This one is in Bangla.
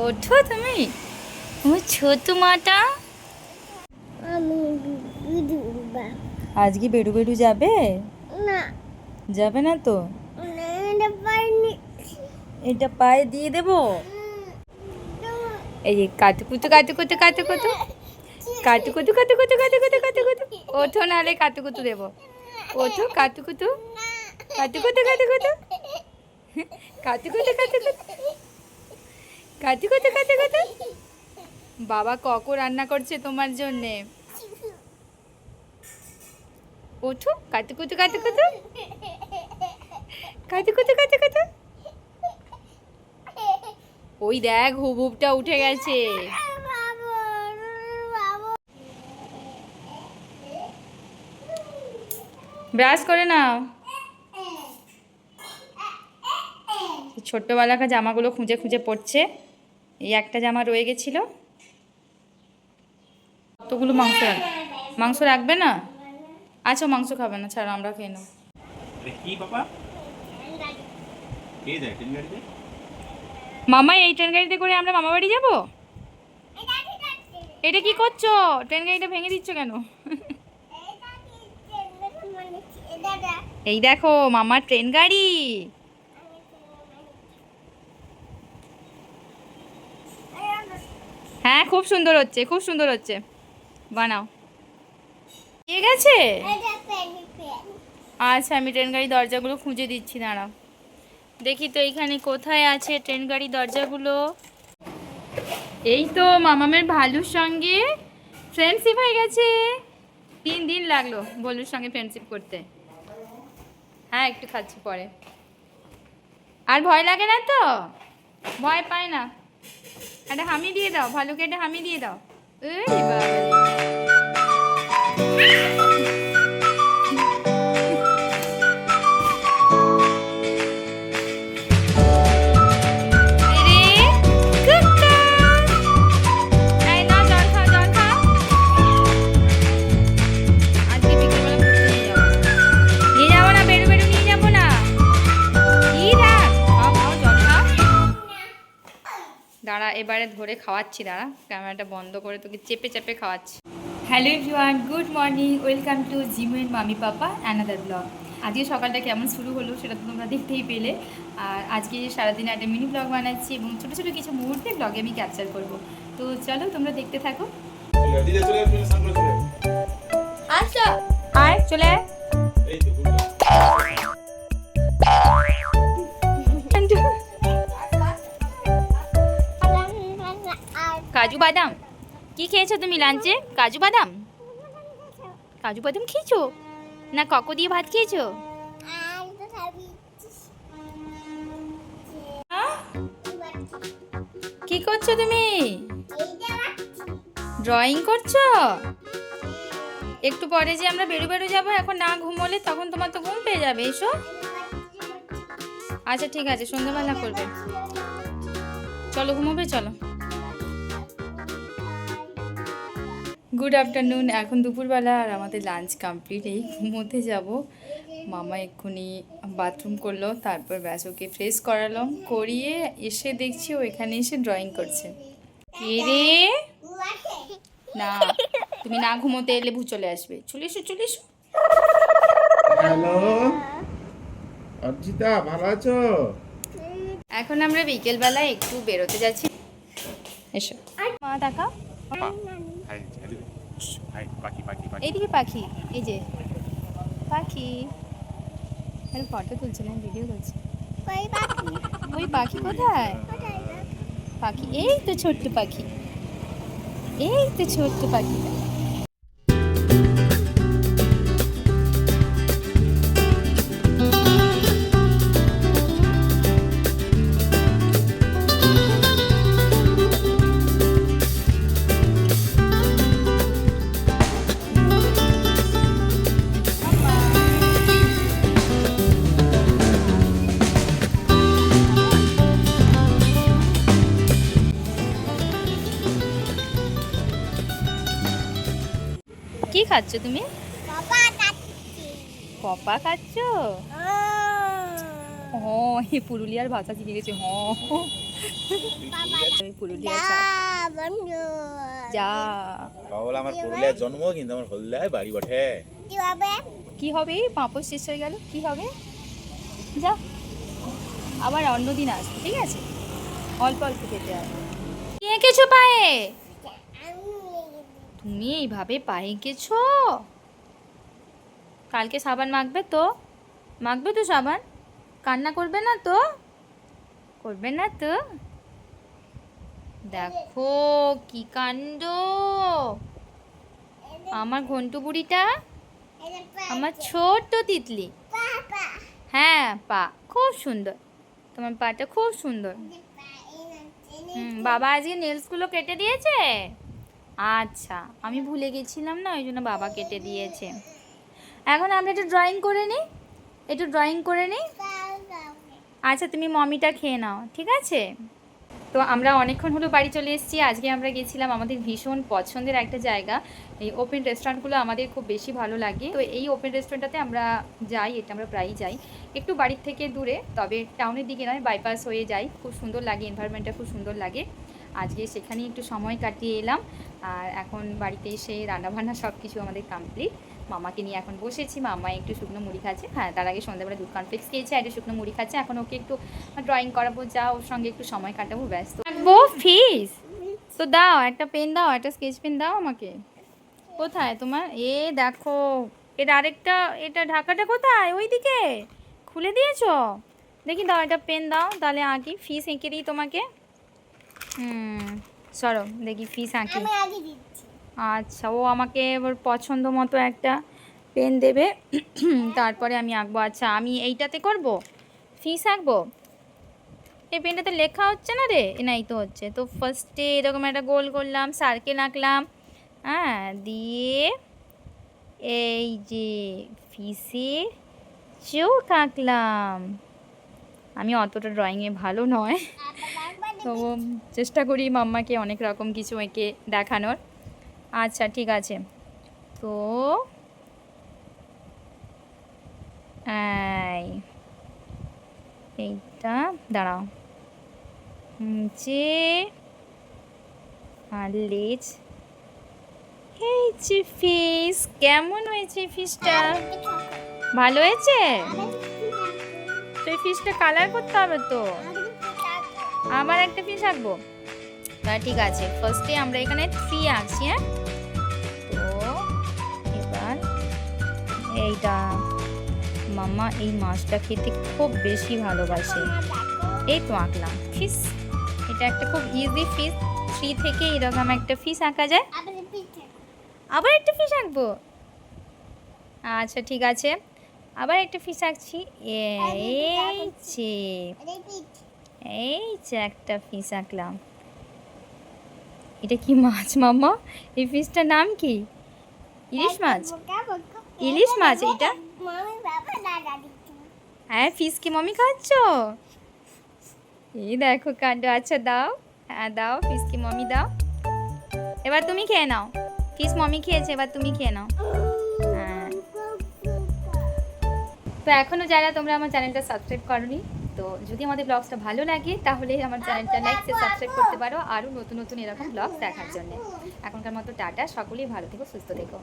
ওঠো তুমি। ও ছোট মাটা। আজকে বেড়ু বেড়ু যাবে? না। যাবে না তো? এটা পায়ে দিয়ে দেবো? এই যে কাতু কুতু কাতু কুতু কাতু কুতু কাতু কুতু কাতু কুতু কাতু কুতু কাতু কুতু ওঠো নাহলে কাতু কুতু দেবো। ওঠো কাতু কুতু কাতু কুতু কাতু কুতু কাতু কুতু কাতু বাবা কক রান্না করছে তোমার জন্যে। ওঠো কাতু কুতু কাতু কুতু কাতু কুতু কাতু কুতু ওই দেখ হুব হুবটা উঠে গেছে। ব্রাশ করে নাও। ছোট্টবেলাকার জামাগুলো খুঁজে খুঁজে পড়ছে। এই একটা জামা রয়ে গেছিল। কতগুলো মাংস মাংস রাখবে না? আচ্ছা মাংস খাবে না ছাড়ো আমরা খেয়ে নেব আরে কি বাবা? কে যায় ট্রেন গাড়িতে? মামা এই ট্রেন গাড়িতে করে আমরা মামা বাড়ি যাব? এটা কি করছ? ট্রেন গাড়িটা ভেঙে দিচ্ছ কেন? এই দেখো মামার ট্রেন গাড়ি হ্যাঁ খুব সুন্দর হচ্ছে, খুব সুন্দর হচ্ছে। বানাও। ঠিক গেছে? আচ্ছা আমি ট্রেন গাড়ি দরজাগুলো খুঁজে দিচ্ছি, দাঁড়াও। দেখি তো এইখানে কোথায় আছে ট্রেন গাড়ি দরজাগুলো। এই তো মামামের ভালুর সঙ্গে ফ্রেন্ডশিপ হয়ে গেছে। তিন দিন লাগল বলুর সঙ্গে ফ্রেন্ডশিপ করতে। হ্যাঁ একটু খাচ্ছি পরে। আর ভয় লাগে না তো? ভয় পায় না। একটা হামি দিয়ে দাও ভালুকে একটা হামি দিয়ে দাও এই বাবারে। দাঁড়া এবারে ধরে খাওয়াচ্ছি দাঁড়া। ক্যামেরাটা বন্ধ করে তোকে চেপে চেপে খাওয়াচ্ছি। Hello everyone good morning welcome to Jimin মামি পাপা অ্যানাদার ব্লগ। আজকে সকালটা কেমন শুরু হলো সেটা তো তোমরা দেখতেই পেলে। আর আজকে সারাদিন একটা মিনি ব্লগ বানাচ্ছি এবং ছোটো ছোটো কিছু মুহূর্তে ব্লগে আমি ক্যাপচার করব। তো চলো তোমরা দেখতে থাকো। আচ্ছা। আয়। চলে কাজু বাদাম। কি খেয়েছো তুমি লাঞ্চে? কাজু বাদাম? কাজু বাদাম খেয়েছো? না ককো দিয়ে ভাত খেয়েছো? কি করছ তুমি? ড্রয়িং করছ? একটু পরে যে আমরা বেরু বেরু যাব, এখন না ঘুমোলে তখন তোমার তো ঘুম পেয়ে যাবে, এসো। আচ্ছা ঠিক আছে, সন্ধ্যাবেলা করবে। চলো, ঘুমোবে, চলো। গুড আফটারনুন এখন দুপুরবেলা আর আমাদের লাঞ্চ কমপ্লিট এই ঘুমোতে যাব। মামা এক্ষুনি বাথরুম করল তারপর ব্যাস ওকে ফ্রেশ করালাম করিয়ে এসে দেখছি ও এখানে এসে ড্রয়িং করছে। কে রে? না তুমি না ঘুমোতে এলে ভূ চলে আসবে। চলে এসো চলে এসো। হ্যালো অর্জিতা ভালো আছো? এখন আমরা বিকেলবেলা একটু বেরোতে যাচ্ছি। এসো। মা টাকা হাই হাই পাখি পাখি পাখি এইদিকে পাখি এই যে। পাখি। আরে ফটো তুলছে না ভিডিও করছি ওই পাখি কোথায়? পাখি, এই তো ছোট্ট পাখি। এই তো ছোট্ট পাখিটা। খাচ্ছ তুমি? কপা খাচ্ছ। হ এই পুরুলিয়ার ভাষা শিখে গেছে হ। পুরুলিয়া যা বাবা আমার পুরুলিয়ার জন্ম কিন্তু আমার হলদিয়ায় বাড়ি বটে। কি হবে? কি হবে? পাঁপড় শেষ হয়ে গেল কি হবে? যা আবার অন্যদিন আসবে ঠিক আছে? অল্প অল্প খেতে হবে। কি এঁকেছো পায়ে? তুমি এইভাবে পায়ে এঁকেছো কালকে সাবান মাখবে তো? মাখবে তো সাবান? কান্না করবে না তো? করবে না তো? দেখো কি কাণ্ড। আমার ঘন্টু বুড়িটা? আমার ছোট্ট তিতলি। হ্যাঁ পা খুব সুন্দর। তোমার পাটা খুব সুন্দর। বাবা আজকে নেলসগুলো কেটে দিয়েছে? আচ্ছা আমি ভুলে গেছিলাম না, ওই জন্য বাবা কেটে দিয়েছে। এখন আমরা একটু ড্রয়িং করে নিই? একটু ড্রয়িং করে নিই? আচ্ছা তুমি মমিটা খেয়ে নাও, ঠিক আছে? তো আমরা অনেকক্ষণ হলো বাড়ি চলে এসেছি, আজকে আমরা গেছিলাম আমাদের ভীষণ পছন্দের একটা জায়গা। এই ওপেন রেস্টুরেন্টগুলো আমাদের খুব বেশি ভালো লাগে। তো এই ওপেন রেস্টুরেন্টটাতে আমরা যাই, এটা আমরা প্রায়ই যাই। একটু বাড়ির থেকে দূরে, তবে টাউনের দিকে নয় বাইপাস হয়ে যাই। খুব সুন্দর লাগে এনভায়রনমেন্টটা খুব সুন্দর লাগে। আজকে সেখানেই একটু সময় কাটিয়ে এলাম। আর এখন বাড়িতে এসে রান্নাবান্না সব কিছু আমাদের কমপ্লিট মামাকে নিয়ে এখন বসেছি। মামা একটু শুকনো মুড়ি খাচ্ছে। হ্যাঁ তার আগে সন্ধ্যাবেলা দুধ কনফ্লেক্স খেয়েছে একটু শুকনো মুড়ি খাচ্ছে। এখন ওকে একটু ড্রয়িং করাবো। যা ওর সঙ্গে একটু সময় কাটাবো, ব্যস্ত। থাকব ফিস তো দাও, একটা পেন দাও, একটা স্কেচ পেন দাও আমাকে। কোথায় তোমার? এ দেখো, এর আরেকটা, এটা ঢাকাটা কোথায়? ওইদিকে। খুলে দিয়েছ? দেখি দাও, একটা পেন দাও। তাহলে আঁকি ফিস এঁকে দিই তোমাকে। হুম। সরো দেখি ফিস আঁকি আচ্ছা ও আমাকে ওর পছন্দ মতো একটা পেন দেবে। তারপরে আমি আঁকবো। আচ্ছা আমি এইটাতে করব? ফিস আঁকবো? এই পেনটাতে লেখা হচ্ছে না রে? এ না এই তো হচ্ছে। তো ফার্স্টে এরকম একটা গোল করলাম সার্কেল আঁকলাম। হ্যাঁ দিয়ে এই যে ফিসের চোখ আঁকলাম। আমি অতটা ড্রয়িংয়ে ভালো নয়। তো চেষ্টা করি মাম্মাকে অনেক রকম কিছু এঁকে দেখানোর। আচ্ছা ঠিক আছে। তো এই এইটা দাঁড়াও। নিচে আর লেজ। এই যে ফিস কেমন হয়েছে ফিসটা? ভালো হয়েছে? তো এই ফিসটা কালার করতে হবে তো? আবার একটা পিস আঁকবো তা ঠিক আছে ফার্স্টে আমরা এখানে থ্রি আঁকছি হ্যাঁ? তো এবার এইটা, মাম্মা এই মাছটা খেতে খুব বেশি ভালোবাসে। এই তো আঁকলাম ফিস এটা একটা খুব ইজি ফিস থ্রি থেকে এরকম একটা ফিস আঁকা যায়। আবার একটা ফিস আঁকবো। আচ্ছা ঠিক আছে। আবার একটা ফিস আঁকছি। এই যে। এই যে একটা ফিস আঁকলাম। এটা কি মাছ মামা এই ফিসটার নাম কি? ইলিশ মাছ? ইলিশ মাছ দিচ্ছি। হ্যাঁ ফিস কি মমি খাচ্ছ? এই দেখো কাণ্ড আচ্ছা দাও। হ্যাঁ দাও ফিস কি মমি দাও। এবার তুমি খেয়ে নাও। ফিস মমি খেয়েছে এবার তুমি খেয়ে নাও। হ্যাঁ। তো এখনও যারা তোমরা আমার চ্যানেলটা সাবস্ক্রাইব করনি তো যদি আমাদের ব্লগসটা ভালো লাগে, তাহলে আমার চ্যানেলটা লাইক সাবস্ক্রাইব করতে পারো। আরও নতুন নতুন এরকম ব্লগস দেখার জন্য। এখনকার মতো টাটা, সকলেই ভালো থেকো, সুস্থ থেকো।